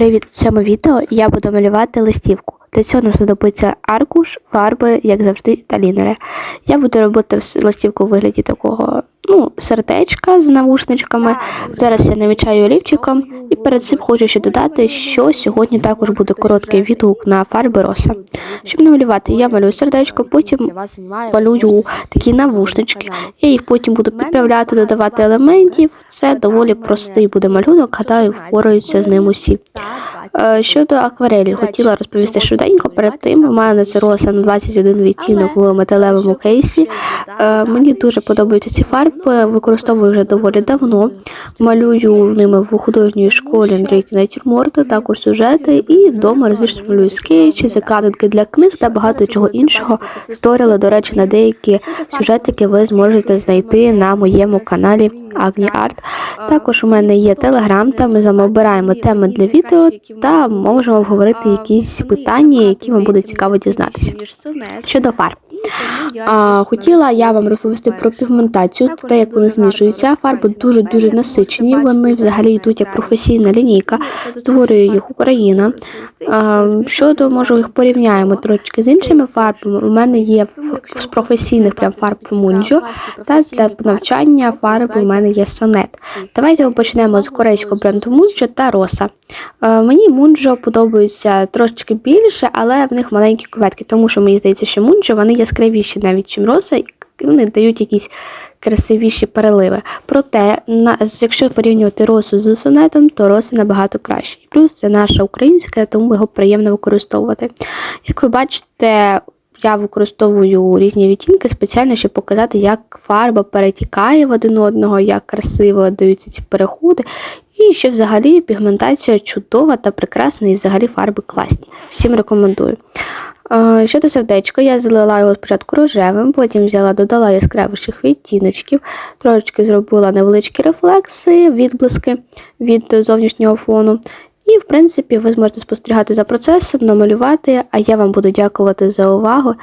Привіт! В цьому відео я буду малювати листівку. Для цього нам знадобиться аркуш, фарби, як завжди, та лінери. Я буду робити листівку у вигляді такого ну, сердечка з навушничками. Зараз я намічаю олівчиком і перед цим хочу ще додати, що сьогодні також буде короткий відгук на фарби роса. Щоб намалювати, я малюю сердечко, потім малюю такі навушнички. Я їх потім буду підправляти, додавати елементів. Це доволі простий буде малюнок, гадаю, впораються з ним усі. Е, Щодо акварелі, хотіла розповісти швиденько. Перед тим у мене це роса на 21 відтінок в металевому кейсі. Е, Мені дуже подобаються ці фарби, використовую вже доволі давно. Малюю ними в художній школі Андрійки натюрморти, також сюжети, і вдома розвішую малюю скетчі, закладинки для книг та багато чого іншого. Сторіли, до речі, на деякі сюжетики ви зможете знайти на моєму каналі Агні Арт. Також у мене є телеграм, там ми з вами обираємо теми для відео та можемо обговорити якісь питання, які вам буде цікаво дізнатися. Щодо фарб. А, хотіла я вам розповісти про пігментацію те, як вони змішуються. Фарби дуже дуже насичені. Вони взагалі йдуть як професійна лінійка. Створює їх Україна. А, щодо може їх порівняємо трошки з іншими фарбами. У мене є з професійних прям фарб Мунджо, та для навчання фарби у мене є сонет. Давайте ми почнемо з корейського бренду Мунджо та Роса. Е, Мені Мунджо подобаються трошечки більше, але в них маленькі кветки, тому що мені здається, що Мунджо вони яскравіші навіть, чим Роса, і вони дають якісь красивіші переливи. Проте, якщо порівнювати росу з сонетом, то роса набагато краще. І Плюс це наша українська, тому його приємно використовувати. Як ви бачите, я використовую різні відтінки спеціально, щоб показати, як фарба перетікає в один одного, як красиво даються ці переходи. І що взагалі пігментація чудова та прекрасна, і взагалі фарби класні. Всім рекомендую. Щодо сердечка, я залила його спочатку рожевим, потім взяла, додала яскравіших відтіночків, трошечки зробила невеличкі рефлекси, відблиски від зовнішнього фону. І, в принципі, ви зможете спостерігати за процесом, намалювати, а я вам буду дякувати за увагу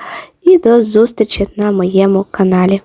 і до зустрічі на моєму каналі.